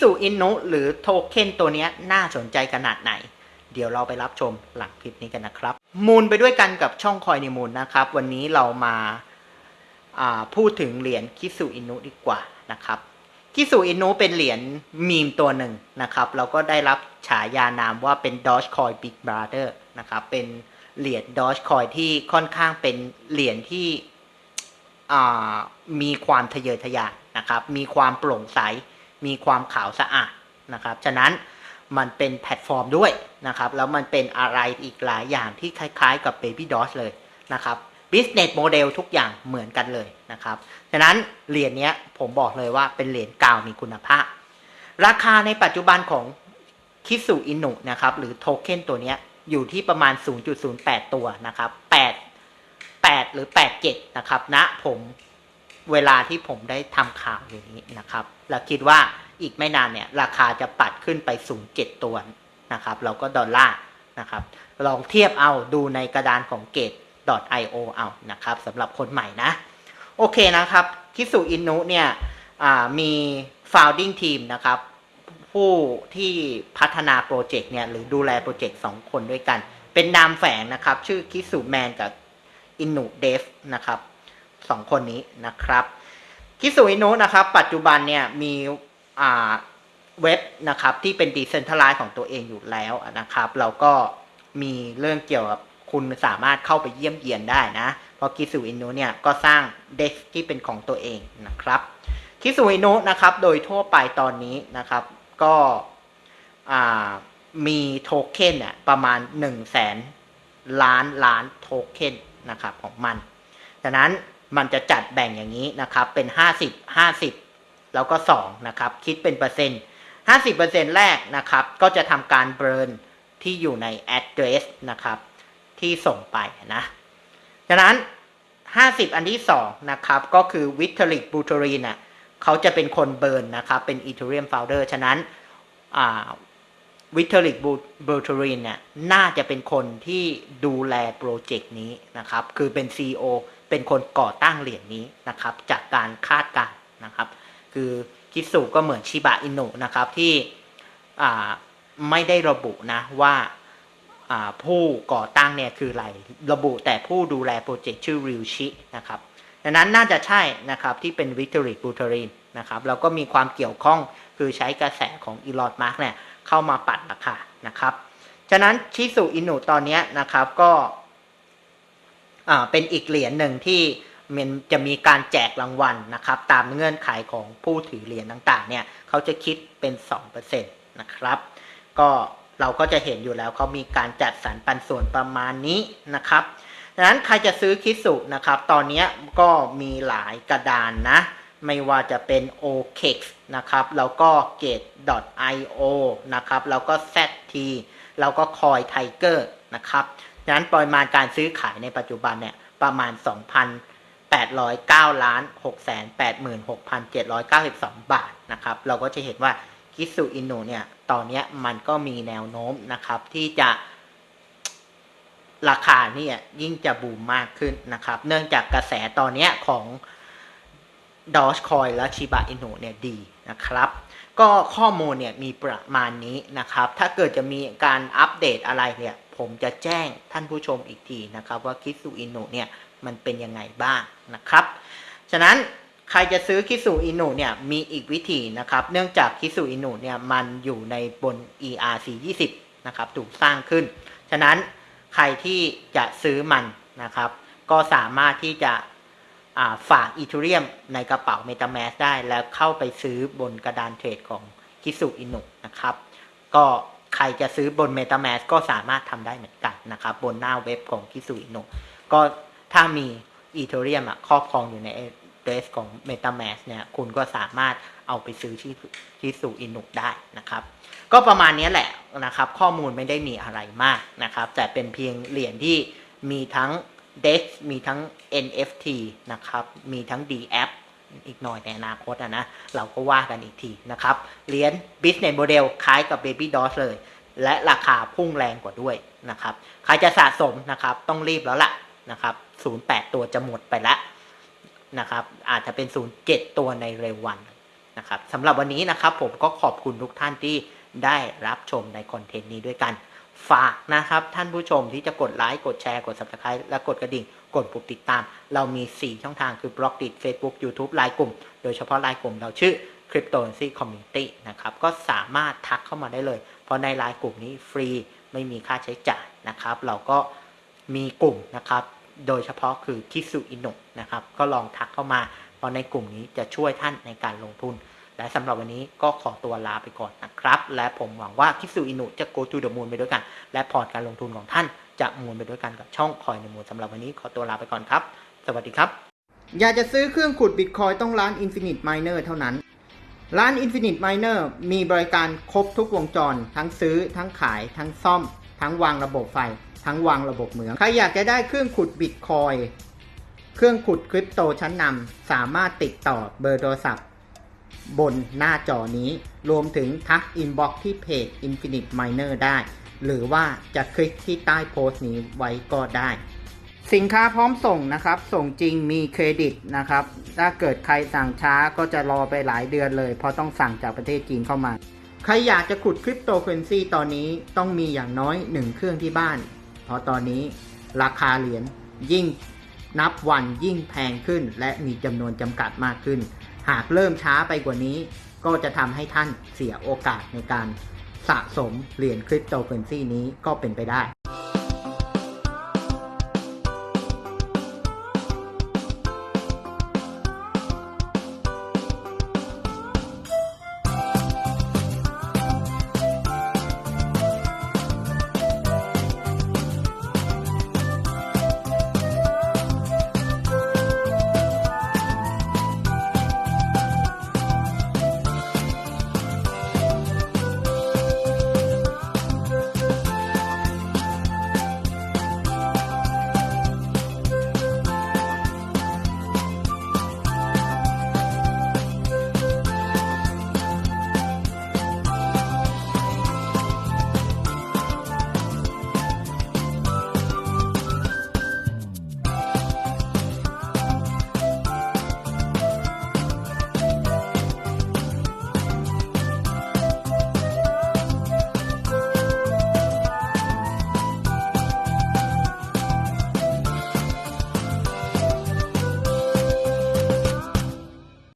สุอินุหรือโทเค็นตัวนี้น่าสนใจขนาดไหน เดี๋ยวเราไปรับชมหลังคลิปนี้กันนะครับ มูลไปด้วยกันกับช่องคอยนิมูลนะครับ วันนี้เรามาาพูดถึงเหรียญคิสุอินุดีกว่านะครับคิสุอินุเป็นเหรียญมีมตัวหนึ่งนะครับเราก็ได้รับฉายานามว่าเป็น Dogecoin Big Brother นะครับเป็นเหรียญ Dogecoin ที่ค่อนข้างเป็นเหรียญที่มีความทะเยอทะยานนะครับ มีความโปร่งใส มีความขาวสะอาดนะครับ ฉะนั้นมันเป็นแพลตฟอร์มด้วยนะครับ แล้วมันเป็นอะไรอีกหลายอย่างที่คล้ายๆกับ Baby Doge เลยนะครับ Business Model ทุกอย่างเหมือนกันเลยนะครับ ฉะนั้นเหรียญนี้ผมบอกเลยว่าเป็นเหรียญกาวมีคุณภาพ ราคาในปัจจุบันของคิสุอินุนะครับ หรือโทเค็นตัวนี้อยู่ที่ประมาณ 0.08 ตัวนะครับ 8 8 หรือ 87 นะครับณนะผม เวลาที่ผมได้ทำข่าวอยู่นี้นะครับ แล้วคิดว่าอีกไม่นานเนี่ยราคาจะปัดขึ้นไป0.7ตัวนะครับ เราก็ดอลลาร์นะครับลองเทียบเอาดูในกระดานของเกต .io เอานะครับสำหรับคนใหม่นะ โอเคนะครับ คิสุอินุเนี่ยมี founding team นะครับ ผู้ที่พัฒนาโปรเจกต์เนี่ยหรือดูแลโปรเจกต์สองคนด้วยกัน เป็นนามแฝงนะครับ ชื่อคิสุแมนกับอินุเดฟนะครับ สองคนนี้นะครับ คิสุอินุนะครับ ปัจจุบันเนี่ยมีอ่าเว็บนะครับที่เป็นดีเซนทัลไลซ์ของตัวเองอยู่แล้วนะครับ เราก็มีเรื่องเกี่ยวกับคุณสามารถเข้าไปเยี่ยมเยียนได้นะ เพราะคิสุอินุเนี่ยก็สร้างเด็กที่เป็นของตัวเองนะครับคิสุอินุนะครับโดยทั่วไปตอนนี้นะครับก็อ่ามีโทเค็นเนี่ยประมาณ1นึ่งแสนล้านล้านโทเค็นนะครับของมันฉะนั้น มันจะจัดแบ่งอย่างนี้นะครับ เป็น 50 50 แล้วก็ 2 นะครับ คิดเป็นเปอร์เซ็นต์ 50%แรกนะครับ ก็จะทำการเบิร์นที่อยู่ใน address นะครับ ที่ส่งไปนะฉะนั้น 50 อันที่ 2 นะครับ ก็คือวิทลิกบูทรีนน่ะเขาจะเป็นคนเบิร์นนะครับ เป็น Ethereum founder ฉะนั้นวิทลิกบูทรีนเนี่ยน่าจะเป็นคนที่ดูแลโปรเจกต์นี้นะครับ คือเป็น CEO เป็นคนก่อตั้งเหรียญนี้นะครับ จากการคาดการณ์นะครับ คือคิสูก็เหมือนชิบะอินุนะครับที่ไม่ได้ระบุนะว่าผู้ก่อตั้งเนี่ยคืออะไรระบุแต่ผู้ดูแลโปรเจกต์ชื่อริวชินะครับดังนั้นน่าจะใช่นะครับที่เป็นวิกตอรีบูทรินนะครับแล้วก็มีความเกี่ยวข้องคือใช้กระแสของอีลอดมาร์กเนี่ยเข้ามาปัดราคานะครับ ฉะนั้นชิสุอินุตอนนี้นะครับก็ เป็นอีกเหรียญหนึ่งที่มันจะมีการแจกรางวัลนะครับ ตามเงื่อนไขของผู้ถือเหรียญต่างๆเนี่ยเขาจะคิดเป็น 2%นะครับ ก็เราก็จะเห็นอยู่แล้วเขามีการจัดสรรปันส่วนประมาณนี้นะครับดังนั้นใครจะซื้อคิสุนะครับ ตอนนี้ก็มีหลายกระดานนะ ไม่ว่าจะเป็น OKEX นะครับ แล้วก็ Gate.io นะครับ แล้วก็ ZT แล้วก็ Coin Tiger นะครับ นั้นปริมาณการซื้อขายในปัจจุบันเนี่ยประมาณ 2,809ล้าน686,792 บาทนะครับ เราก็จะเห็นว่าคิสุอินุเนี่ย ตอนนี้มันก็มีแนวโน้มนะครับ ที่จะราคาเนี่ยยิ่งจะบูมมากขึ้นนะครับ เนื่องจากกระแสตอนนี้ของดอชคอยและชิบะอินุเนี่ยดีนะครับ ก็ข้อมูลเนี่ยมีประมาณนี้นะครับ ถ้าเกิดจะมีการอัปเดตอะไรเนี่ย ผมจะแจ้งท่านผู้ชมอีกทีนะครับว่าคิสุอินุเนี่ยมันเป็นยังไงบ้างนะครับ ฉะนั้นใครจะซื้อคิสุอินุเนี่ยมีอีกวิธีนะครับ เนื่องจากคิสุอินุเนี่ยมันอยู่ในบน ERC 20นะครับถูกสร้างขึ้น ฉะนั้นใครที่จะซื้อมันนะครับ ก็สามารถที่จะฝากอีทูเรียมในกระเป๋า MetaMask ได้แล้วเข้าไปซื้อบนกระดานเทรดของคิสุอินุนะครับ ก็ รจะซื้อบน MetaMask ก็สามารถทำได้เหมือนกันนะครับ บนหน้าเว็บของคิสุอินุก็ถ้ามีอีเทเรียมครอบครองอยู่ในเดรสของ MetaMask เนี่ยคุณก็สามารถเอาไปซื้อที่ที่สู่อินุได้นะครับ ก็ประมาณนี้แหละนะครับ ข้อมูลไม่ได้มีอะไรมากนะครับ แต่เป็นเพียงเหรียญที่มีทั้ง DEX มีทั้ง NFT นะครับ มีทั้ง DApp อีกหน่อยในอนาคตนะเราก็ว่ากันอีกทีนะครับเหรียญ Business Model คล้ายกับ Baby Doge เลย และราคาพุ่งแรงกว่าด้วยนะครับใครจะสะสมนะครับต้องรีบแล้วล่ะนะครับ08 ตัวจะหมดไปแล้วนะครับอาจจะเป็น 07 ตัวในเร็ววันนะครับสำหรับวันนี้นะครับผมก็ขอบคุณทุกท่านที่ได้รับชมในคอนเทนต์นี้ด้วยกัน ฝากนะครับท่านผู้ชมที่จะกดไลค์กดแชร์กด subscribe และกดกระดิ่ง กดปุ่มติดตาม เรามี 4 ช่องทางคือบล็อกดิ Facebook YouTube ไลน์กลุ่ม โดยเฉพาะไลน์กลุ่มเราชื่อ Cryptocurrency Community นะครับก็สามารถทักเข้ามาได้เลย เพราะในไลน์กลุ่มนี้ฟรีไม่มีค่าใช้จ่ายนะครับ เราก็มีกลุ่มนะครับ โดยเฉพาะคือคิสุอินุนะครับก็ลองทักเข้ามา เพราะในกลุ่มนี้จะช่วยท่านในการลงทุน และสำหรับวันนี้ก็ขอตัวลาไปก่อนนะครับ และผมหวังว่าคิสุอินุจะ go to the moon ไปด้วยกัน และพอร์ตการลงทุนของท่าน จะมูลไปด้วยกันกับช่องคอยในมูลสำหรับวันนี้ขอตัวลาไปก่อนครับ สวัสดีครับ อยากจะซื้อเครื่องขุดบิตคอยต้องร้าน Infinite Miner เท่านั้น ร้าน Infinite Miner มีบริการครบทุกวงจร ทั้งซื้อ ทั้งขาย ทั้งซ่อม ทั้งวางระบบไฟ ทั้งวางระบบเหมือง ใครอยากจะได้เครื่องขุดบิตคอยเครื่องขุดคริปโตชั้นนำสามารถติดต่อเบอร์โทรศัพท์ บนหน้าจอนี้ รวมถึงทักอินบ็อกที่เพจ Infinite Miner ได้ หรือว่าจะคลิกที่ใต้โพสต์นี้ไว้ก็ได้ สินค้าพร้อมส่งนะครับ ส่งจริงมีเครดิตนะครับ ถ้าเกิดใครสั่งช้าก็จะรอไปหลายเดือนเลย เพราะต้องสั่งจากประเทศจีนเข้ามา ใครอยากจะขุดคริปโตเคอเรนซีตอนนี้ต้องมีอย่างน้อยหนึ่งเครื่องที่บ้าน เพราะตอนนี้ราคาเหรียญยิ่งนับวันยิ่งแพงขึ้น และมีจำนวนจำกัดมากขึ้น หากเริ่มช้าไปกว่านี้ ก็จะทำให้ท่านเสียโอกาสในการ สะสมเหรียญคริปโตเคอเรนซีนี้ก็เป็นไปได้